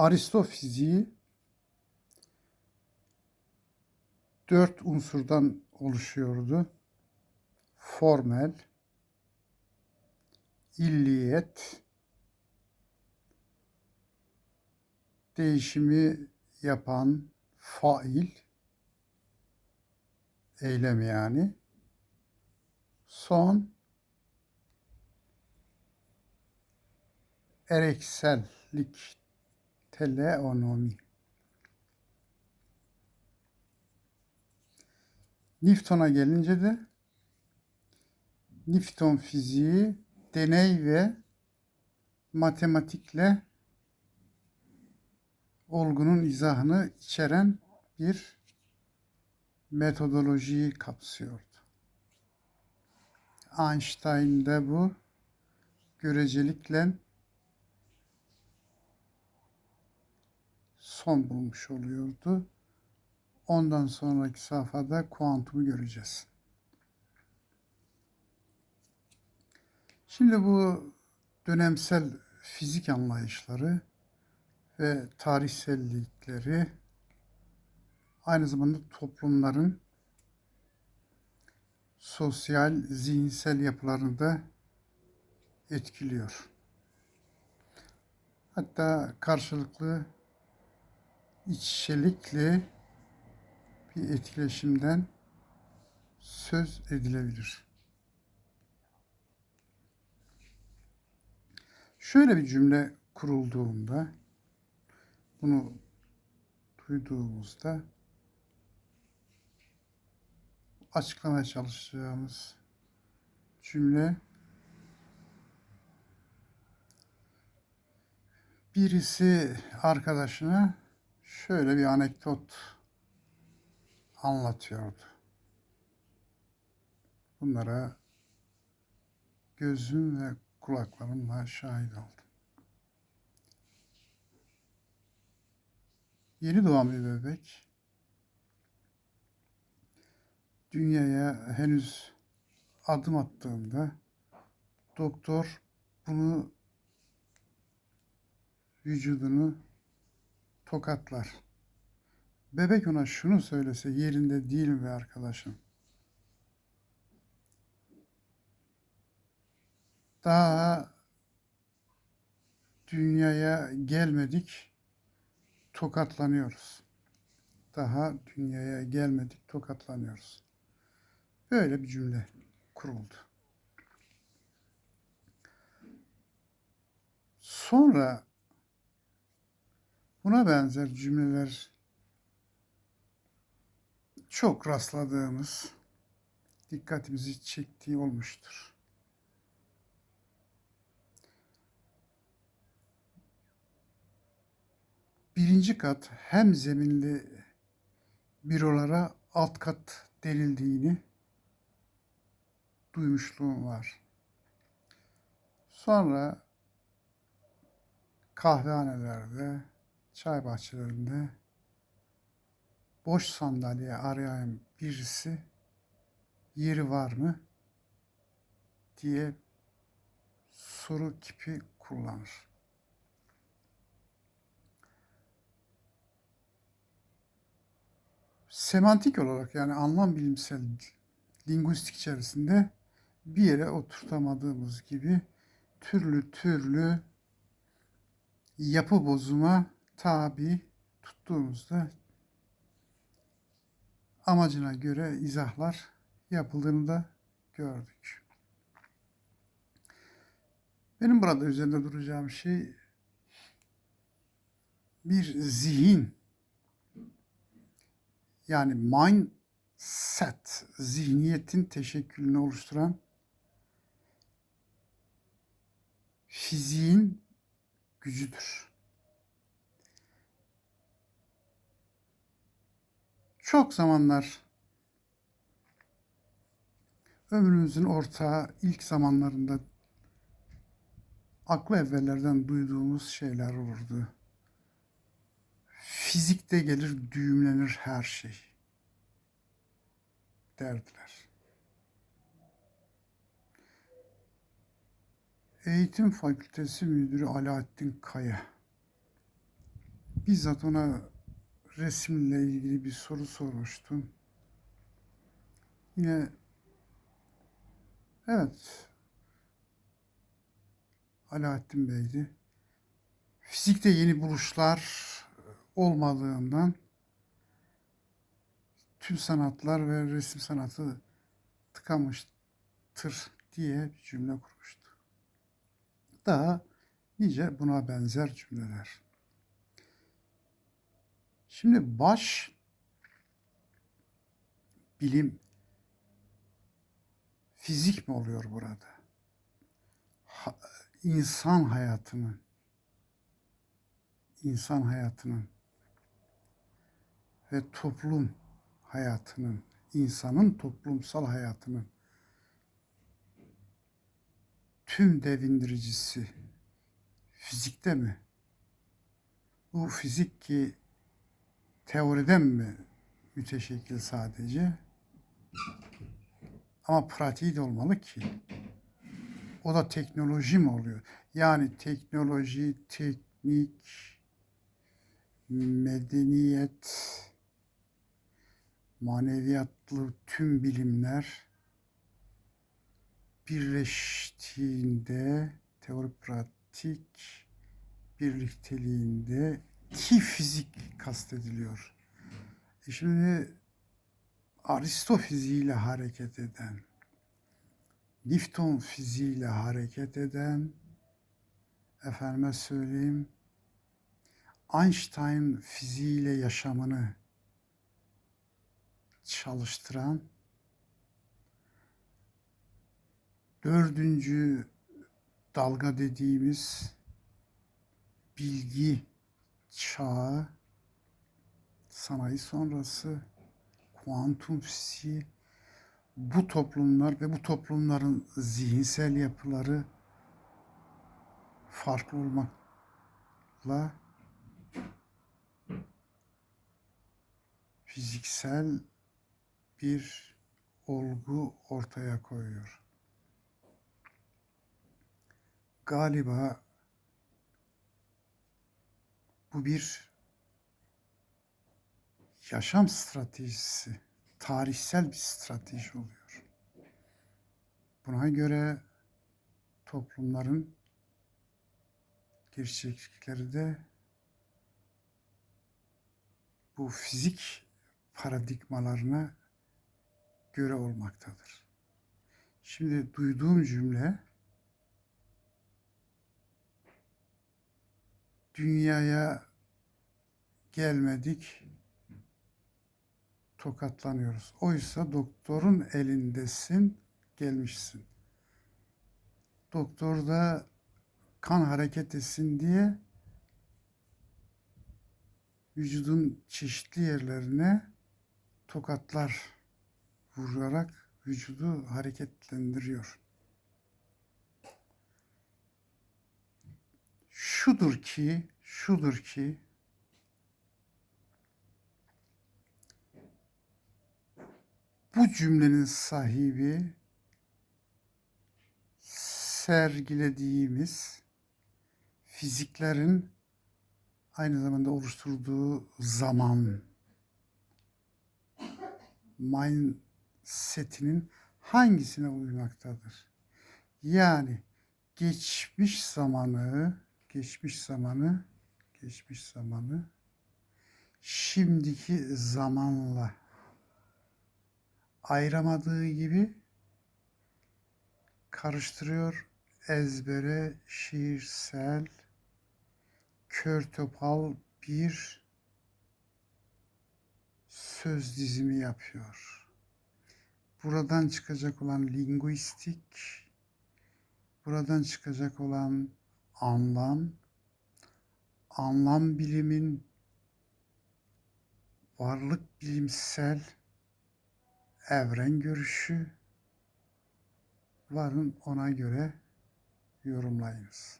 Aristo fiziği dört unsurdan oluşuyordu. Formel, illiyet, değişimi yapan fail, eylem yani. Son, ereksellik, teleonomi. Newton'a gelince de Newton fiziği deney ve matematikle olgunun izahını içeren bir metodolojiyi kapsıyordu. Einstein'da bu görecelikle son bulmuş oluyordu. Ondan sonraki safhada kuantumu göreceğiz. Şimdi bu dönemsel fizik anlayışları ve tarihsellikleri aynı zamanda toplumların sosyal, zihinsel yapılarını da etkiliyor. Hatta karşılıklı iççelikli bir etkileşimden söz edilebilir. Şöyle bir cümle kurulduğunda, bunu duyduğumuzda açıklamaya çalışacağımız cümle birisi arkadaşına şöyle bir anekdot anlatıyordu. Bunlara gözüm ve kulaklarımla şahit oldum. Yeni doğan bir bebek dünyaya henüz adım attığında doktor bunu vücudunu tokatlar. Bebek ona şunu söylese yerinde değilim ve arkadaşım. Daha dünyaya gelmedik, tokatlanıyoruz. Daha dünyaya gelmedik, tokatlanıyoruz. Böyle bir cümle kuruldu. Sonra buna benzer cümleler çok rastladığımız, dikkatimizi çektiği olmuştur. Birinci kat hem zeminli bürolara alt kat denildiğini duymuşluğum var. Sonra kahvehanelerde, çay bahçelerinde boş sandalye arayan birisi yeri var mı diye soru kipi kullanır. Semantik olarak yani anlam bilimsel lingüistik içerisinde bir yere oturtamadığımız gibi türlü türlü yapı bozuma tabi tuttuğumuzda amacına göre izahlar yapıldığını da gördük. Benim burada üzerinde duracağım şey bir zihin yani mindset zihniyetin teşekkülünü oluşturan fiziğin gücüdür. Çok zamanlar ömrümüzün ortağı ilk zamanlarında aklı evvellerden duyduğumuz şeyler olurdu. Fizikte gelir düğümlenir her şey derdiler. Eğitim Fakültesi Müdürü Alaaddin Kaya bizzat ona resimle ilgili bir soru sormuştum. Yine evet Alaaddin Bey'di. Fizikte yeni buluşlar olmadığından tüm sanatlar ve resim sanatı tıkamıştır diye bir cümle kurmuştu. Daha nice buna benzer cümleler. Şimdi baş bilim fizik mi oluyor burada? Ha, insan hayatının insan hayatının ve toplum hayatının, insanın toplumsal hayatının tüm devindiricisi fizikte mi? Bu fizik ki teoriden mi müteşekkil sadece? Ama pratiği de olmalı ki. O da teknoloji mi oluyor? Yani teknoloji, teknik, medeniyet, maneviyatlı tüm bilimler birleştiğinde teori pratik birlikteliğinde ki fizik kastediliyor. E şimdi Aristo fiziğiyle hareket eden, Newton fiziğiyle hareket eden, efendime söyleyeyim, Einstein fiziğiyle yaşamını çalıştıran dördüncü dalga dediğimiz bilgi çağı sanayi sonrası kuantum fiziği bu toplumlar ve bu toplumların zihinsel yapıları farklı olmakla fiziksel bir olgu ortaya koyuyor. Galiba bu bir yaşam stratejisi, tarihsel bir strateji oluyor. Buna göre toplumların gerçeklikleri de bu fizik paradigmalarına göre olmaktadır. Şimdi duyduğum cümle dünyaya gelmedik tokatlanıyoruz. Oysa doktorun elindesin, gelmişsin. Doktor da kan hareket etsin diye vücudun çeşitli yerlerine tokatlar vurarak vücudu hareketlendiriyor. Şudur ki, şudur ki bu cümlenin sahibi sergilediğimiz fiziklerin aynı zamanda oluşturduğu zaman mindsetinin hangisine uymaktadır? Yani geçmiş zamanı, geçmiş zamanı, geçmiş zamanı şimdiki zamanla ayıramadığı gibi karıştırıyor ezbere şiirsel kör topal bir söz dizimi yapıyor. Buradan çıkacak olan linguistik, buradan çıkacak olan anlam, anlam bilimin varlık bilimsel evren görüşü varın ona göre yorumlayınız.